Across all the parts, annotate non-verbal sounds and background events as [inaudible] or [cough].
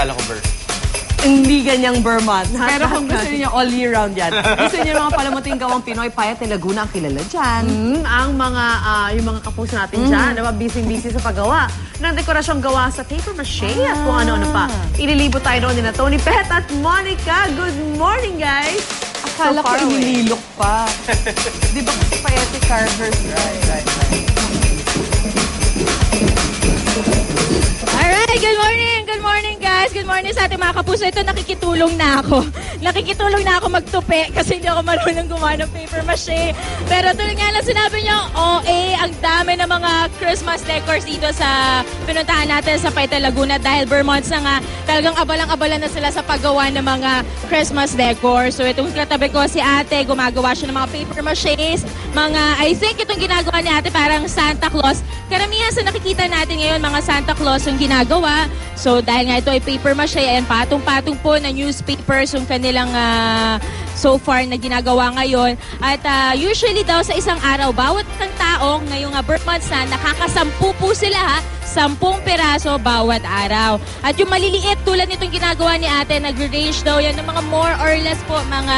Kala ko bird. Hindi ganyang Vermont. Pero kung gusto niyo all year round yan. [laughs] Gusto niyo mga palamuting gawang Pinoy, Payat de Laguna ang kilala dyan. Mm, ang mga, ah, yung mga kapuso natin dyan, diba, busy-busy sa paggawa ng dekorasyong gawa sa paper mache at kung ano-ano pa. Ililibot tayo doon ni na Tony Pet at Monica. Good morning, guys! Akala ko inililok pa. [laughs] Di ba kasi Payat carvers? Right, morning sa ating mga kapuso. Ito, nakikitulong na ako. Nakikitulong na ako magtupi kasi hindi ako marunong gumawa ng paper mache. Pero tulad nga lang sinabi nyo, OA, ang dami ng mga Christmas decors dito sa pinuntahan natin sa Paita Laguna dahil Vermonts na nga talagang abalang-abala na sila sa paggawa ng mga Christmas decor. So itong katabi ko si ate, gumagawa siya ng mga paper maches, mga, I think itong ginagawa ni ate parang Santa Claus. Karamihan sa nakikita natin ngayon, mga Santa Claus yung ginagawa. So dahil nga ito ay paper mache, ayan, patong-patong po na newspapers yung kanilang ah, so far na ginagawa ngayon. At ah, usually daw sa isang araw, bawat ng taong ngayong uh, birth months na, nakakasampu po sila ha, sampung peraso bawat araw. At yung maliliit tulad nitong ginagawa ni ate, nag-range daw yan ng mga more or less po, mga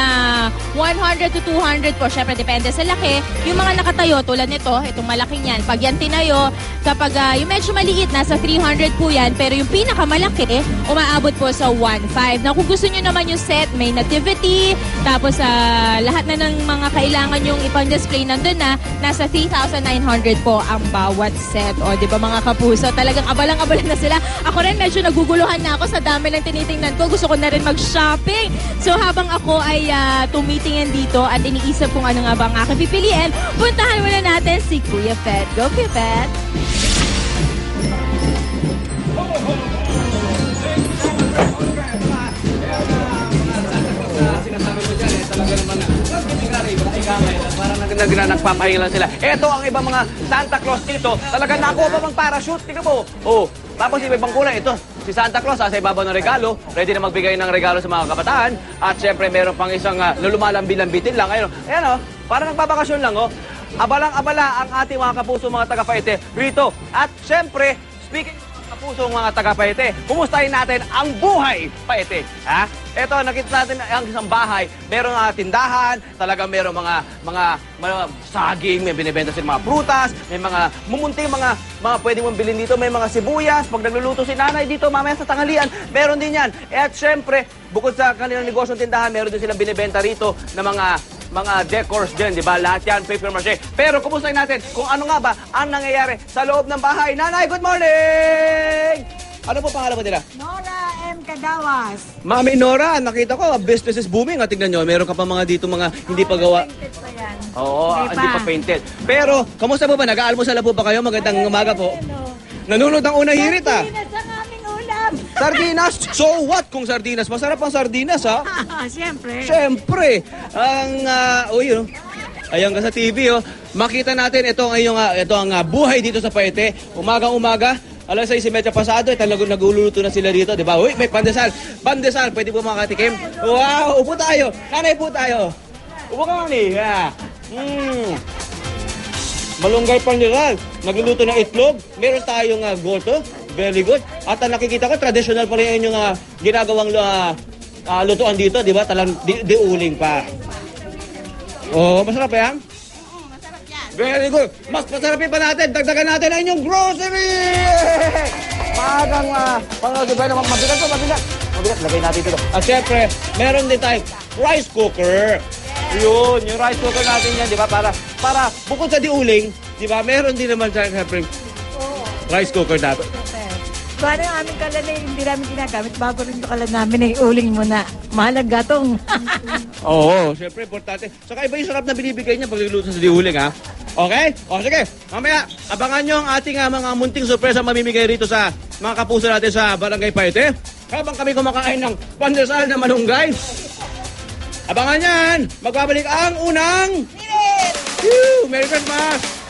100 to 200 po. Syempre, depende sa laki. Yung mga nakatayo, tulad nito, itong malaking yan. Pag yan tinayo, kapag ah, yung medyo maliit, nasa 300 po yan. Pero yung pinakamalaki, umaabot po sa 1.5. Na kung gusto nyo naman yung set, may nativity, tapos ah, lahat na ng mga kailangan yung ipang-display nandun na, nasa 3,900 po ang bawat set. O, di ba mga kapuso? Talagang abalang-abala na sila. Ako rin medyo naguguluhan na ako sa dami ng tinitingnan ko. Gusto ko na rin mag-shopping. So, habang ako ay ah, tumitingin dito at iniisip kung ano nga ba ang aking pipiliin, puntahan muna natin si Kuya Pet. Go, Kuya Pet! Parang nag nag nagpapahinga lang sila. Ito ang ibang mga Santa Claus dito. Talaga nakuha pa bang parachute? Tingnan mo. Oh, tapos iba ibang kulay. Ito, si Santa Claus ha, sa ibabaw ng regalo. Ready na magbigay ng regalo sa mga kabataan. At syempre, meron pang isang uh, lulumalambi-lambitin lang. Ayun, oh. ayan oh, parang nagbabakasyon lang oh. Abalang-abala ang ating mga kapuso, mga taga-paite rito. At syempre, speaking of mga taga-paite, kumustahin natin ang buhay paite. Ha? Ito, nakita natin ang isang bahay. Meron mga tindahan, talaga meron mga mga, mga saging, may binibenta sila mga prutas, may mga mumunting mga mga pwede mong bilhin dito, may mga sibuyas, pag nagluluto si nanay dito mamaya sa tanghalian, meron din yan. At syempre, bukod sa kanilang negosyo tindahan, meron din silang binibenta rito na mga mga decors din, di ba? Lahat yan, paper mache. Pero kumustahin natin kung ano nga ba ang nangyayari sa loob ng bahay. Nanay, good morning! Ano po pangalan mo nila? Nora M. Cadawas. Mami Nora, nakita ko, business is booming. At tignan nyo, meron ka pa mga dito mga hindi pa gawa. Painted pa yan. Oo, Hindi hindi pa. pa painted. Pero, kamusta po ba? Nag-aalmusal na po ba kayo? Magandang umaga po. Ano? Nanonood ang unang hirit ah. Ulam. Sardinas? So what kung sardinas? Masarap ang sardinas ha? [laughs] Siyempre. Siyempre, ang, uh, oh yun, ayan ka sa TV oh. Makita natin ito ang iyong, ah, ito ang ah, buhay dito sa Paete. Umagang-umaga, alas 6.30 pasado, eh, talagang nagluluto na sila dito, di ba? Uy, may pandesal. Pandesal, pwede po makatikim? Wow, upo tayo. Nanay po tayo. Upo ka mami. Yeah. Mm. Malunggay pandesal. Nagluluto ng itlog. Meron tayong uh, goto. Very good. At ang nakikita ko, traditional pa rin yung uh, ginagawang uh, ah, lutuan dito, di ba? Talang di, diuling pa. Oh, masarap yan? Very good. Mas masarapin pa natin. Dagdagan natin ang inyong grocery! [laughs] Maagang uh, pangagibay naman. Mabigat to, mabigat. Mabigat, lagay natin ito. At syempre, meron din tayong rice cooker. Yun, yung rice cooker natin yan, di ba? Para, para bukod sa diuling, di ba? Meron din naman tayo, syempre, rice cooker natin. Paano ang aming kalan eh, hindi namin ginagamit bago rin yung kalan namin eh, uling mo na. Mahalag gatong. [laughs] Oo, syempre, importante. Saka iba yung sarap na binibigay niya pag niluluto sa diuling, ha? Okay? O, sige. Mamaya, abangan nyo ang ating ah, mga munting sorpresa mamimigay rito sa mga kapuso natin sa Barangay Paite. Habang kami kumakain ng pandesal na malunggay. Abangan yan! Magbabalik ang unang... Woo! Merry Christmas!